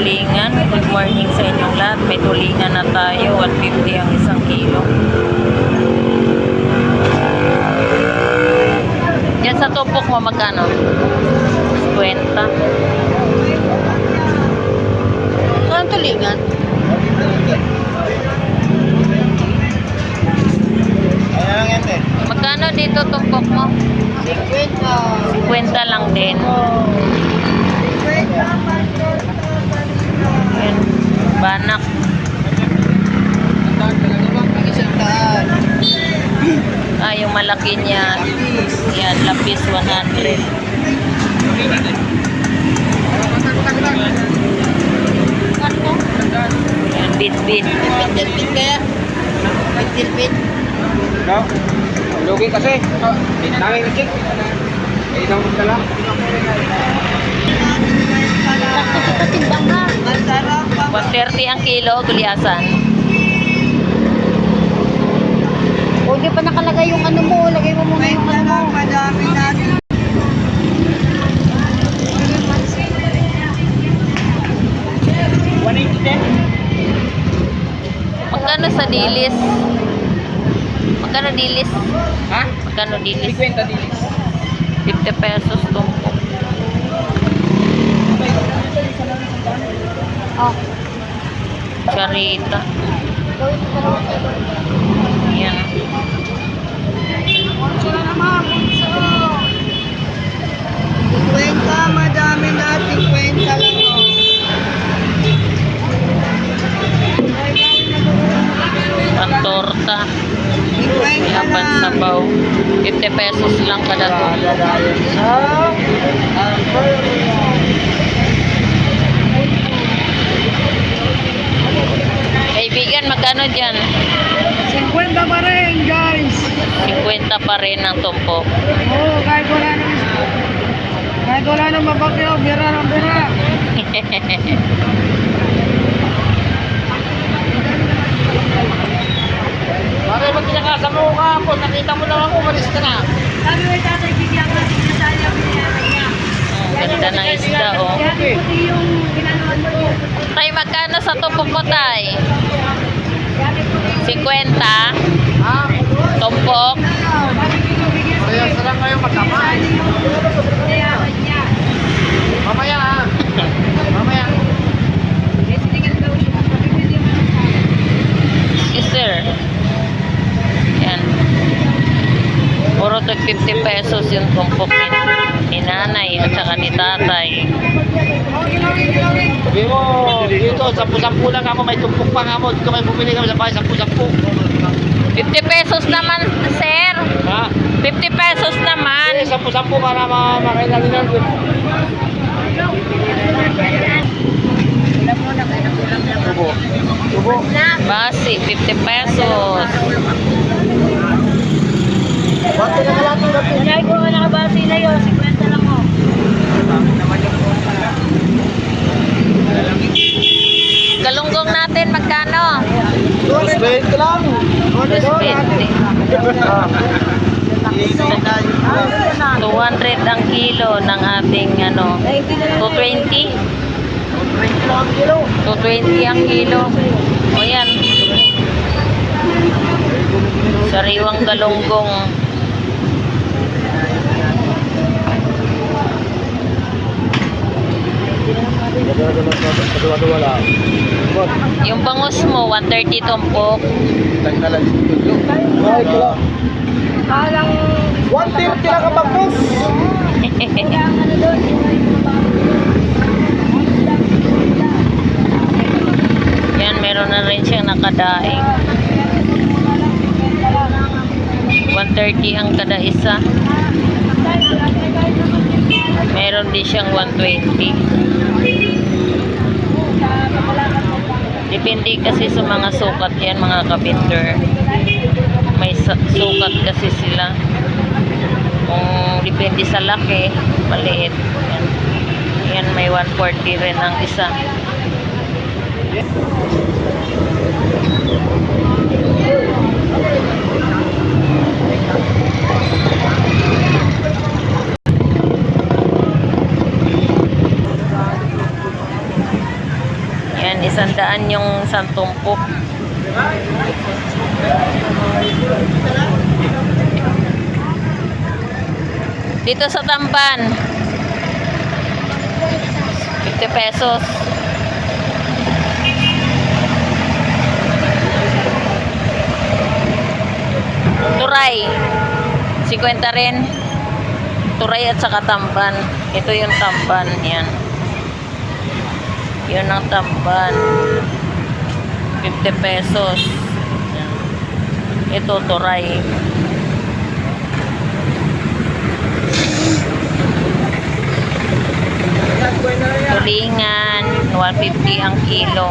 tulingan. Good morning sa inyong lahat. May tulingan na tayo. 150 ang isang kilo. Yan sa tupok mo magkano? 50. Saan tulingan? Magkano dito tumpok mo? 50. 50 lang din. Yan. Banak. Isang. Ah, yung malaki niya. Yan, lapis 100. Yan, bit-bit. Pintilpin kaya? Pintilpin? No? Lugi kasi. Nanging check. Eh, nang dala. 130 ang kilo, gulyasan. O, di pa nakalagay yung ano mo. Lagay mo muna yung ano mo. Madami natin. Magkano sa dilis? Magkano dilis? Ha? Magkano dilis? 50 dilis. 50 pesos tumpok. Oh. Charita. Yan. Sila naman. Kwenta, madami natin. Kwenta lang oh. Ang torta. Kwenta Yapan sabaw. 50 pesos lang kada tumpok. Kaibigan, magkano dyan? 50 pa rin, guys. 50 pa rin ang tumpok. Oo, oh, kahit wala nang kahit wala nang mabakyo, bira ng bira. Pare, ba't kinakasama ko kahapon? Nakita mo lang ako, malis ka na. Sabi mo tatay, bigyan ka na tayo binayaran niya. Ganda ng isda, oh. Kaya puti yung ginanoan mo. Tay, magkano sa tumpok mo, tay? Kaya puti 50? Ha? Tumpok? Parehas na lang kayo magkama. binayaran niya. Mamaya? Mamaya. Yes, sir. Yan. Puro to 50 pesos yung tumpok ni, ni nanay at saka ni tatay. Sabi mo, dito, sampu-sampu lang ako, may tumpok pa nga mo. Dito may bumili kami sa bahay, sampu-sampu. 50 pesos naman, sir. Ha? 50 pesos naman. Ano, sampu-sampu para ma makailan nila. Lang. Tubo. Tubo. Basi, 50 pesos. Bante na lang ito. Nanay ko, nakabasi na yun. 50 lang mo. Galunggong natin, magkano? 20 lang. 220. 200 ang kilo ng ating ano, 220. 220 ang kilo. O yan. Sariwang galunggong. Dua-dua lang. Yung bangus mo, 130 tumpok. Tanggalan dito. Ay, kala. Parang... 130 lang ang bagtos. Ang ano doon, yan, meron na rin siyang nakadaing. 130 ang kada isa. Meron din siyang 120. Depende kasi sa mga sukat yan, mga kabinter. May sukat kasi sila. Kung depende sa laki, maliit. Yan, yan may 140 rin ang isa. Isang daan yung santumpok. Dito sa Tamban. 50 pesos. Turay. 50 rin. Turay at saka tamban. Ito yung tamban. Yan. Yun ang tamban. 50 pesos. Ito turay. Tulingan. 150 ang kilo.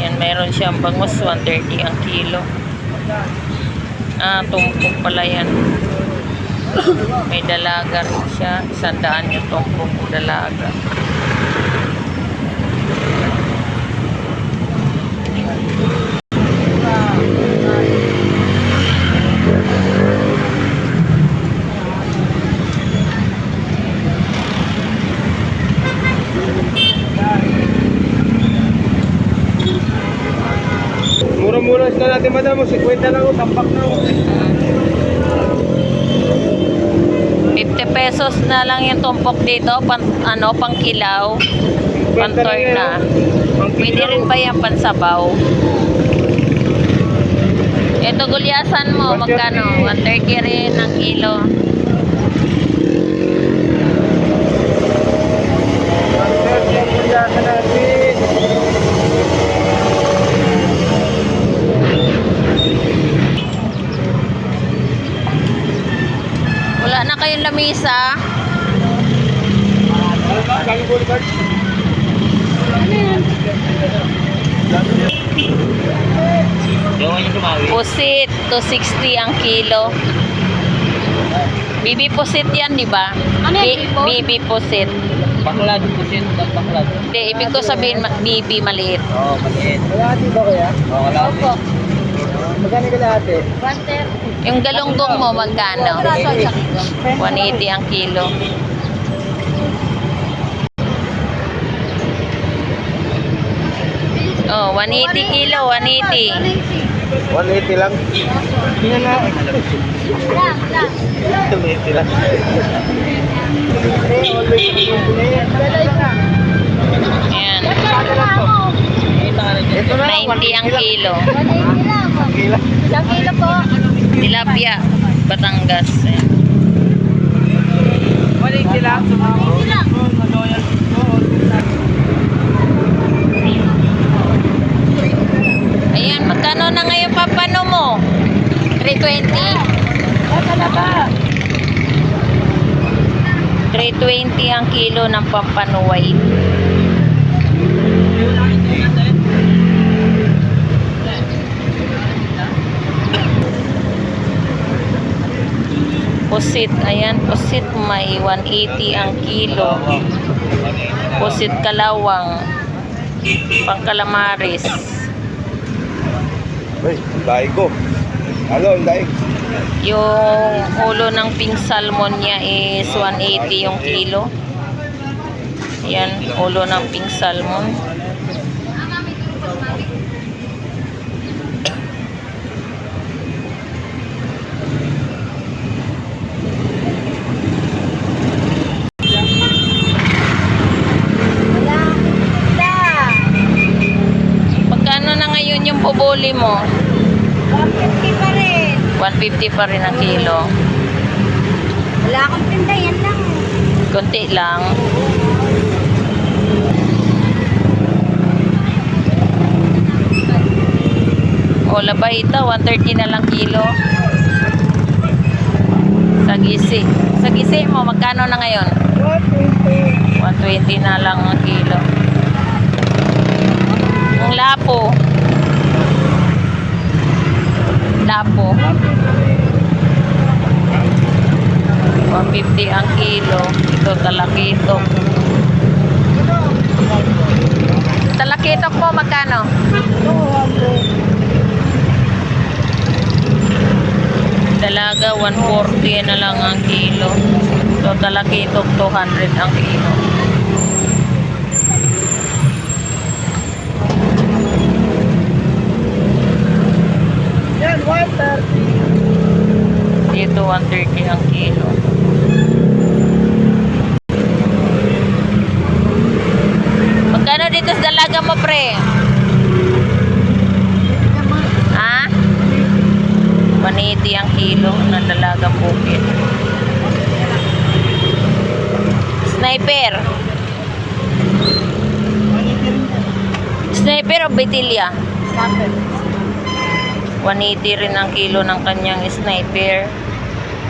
Yan, meron siyang bangus, 130 ang kilo. Ah, tumpok pala yan. May dalaga rin siya. Isang daan yung tumpok o dalaga. Mura-mura na natin madam, 50 lang o, tampak na o. 50 pesos na lang yung tumpok dito. Pan, ano, pang kilaw. Pantor na. Pwede rin ba yan pansabaw? Ito gulyasan mo, magkano? 130 rin ang kilo. Wala na kayong lamisa. Pusit, 260 ang kilo. Bibi pusit yan, di ba? Ano yan? Bibi pusit. Baklad, pusin, baklad. Hindi, ibig ko sabihin, bibi maliit. Oo, oh, maliit. Kalahati ba kaya? Oo, oh, kalahati. Opo. Magkano kalahati? 130. Yung galunggong mo, magkano? Piraso ang isang kilo. 180 ang kilo. Oh, 180 kilo, 180. 180 lang. Tingnan na. Lang, lang. 180 lang. Ayan, Ito na, 90 ang kilo. 180 lang. Kila. Isang kilo po. Tilapia, Batangas. Ayan. 180 lang. 180 lang. Ayan, magkano na ngayon papano mo? 320? Oh, talaga. 320 ang kilo ng pampanuway. Pusit, ayan, pusit may 180 ang kilo. Pusit kalawang, pangkalamaris. Uy, dahil ko. Ano, dahil? Yung ulo ng pink salmon niya is 180 yung kilo. Yan, ulo ng pink salmon. Wala. Wala. Magkano na bubuli mo? 150 pa rin. 150 pa rin ang kilo. Wala akong tinda. Yan lang. Kunti lang. O, labayita, 130 na lang kilo. Sagisi. Sagisi mo, magkano na ngayon? 120 na lang ang kilo. Ang lapo. Lapo. 150 ang kilo. Ito talakitok. Talakitok mo magkano? Dalaga dalaga, 140 na lang ang kilo. So, talakitok, 200 ang kilo. Yan, water. Dito, 130 ang kilo. Magkano dito sa dalaga mo, pre? Ha? 180 ang kilo ng dalagang bukid. Sniper. Sniper o betilya? Snapper. 180 rin ang kilo ng kanyang sniper.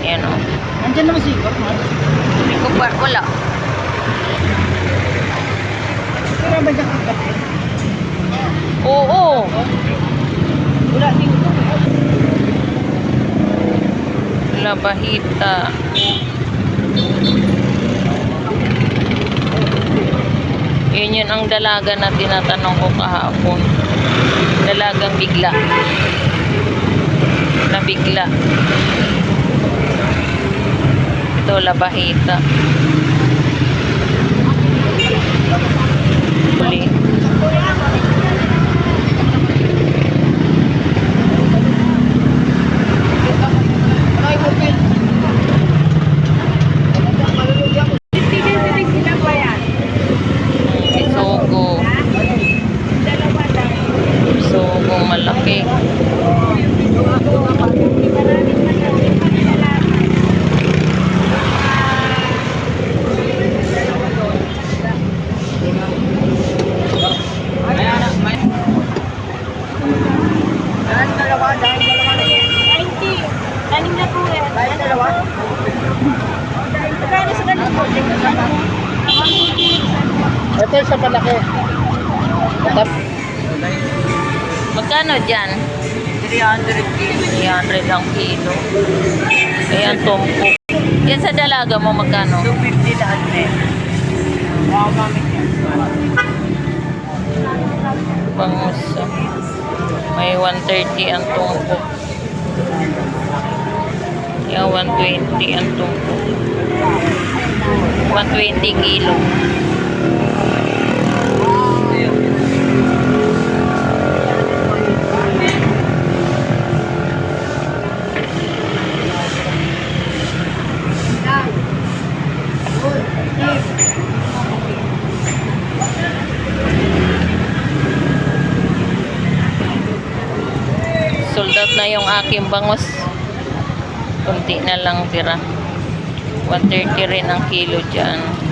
Yan o. Nandiyan naman si Igor, ko ba? Wala. Pero ba dyan ang gabi? Oo. Wala si Igor. Labahita. Yun yun ang dalaga na tinatanong ko kahapon. Dalagang bigla. Na bigla. Ito, labahita. Huli. Ay, bukit. Isogo. Isogo malaki. Dahil dalawa, dahil dalawa na yan. 90. Kaning na po yan. Dahil dalawa. Magkano sa ganun po? Ito yung sa palaki. Tap. Magkano dyan? 300 kilo. 300 ang kilo. Ayan, tumpok. Yan sa dalaga mo, magkano? 250 lahat na yan. Wow, mami. Bangus. May 130 ang tumpok. Yan, 120 ang tumpok. 120 kilo. Sold out na yung aking bangus. Kunti na lang tira. 130 rin ang kilo dyan.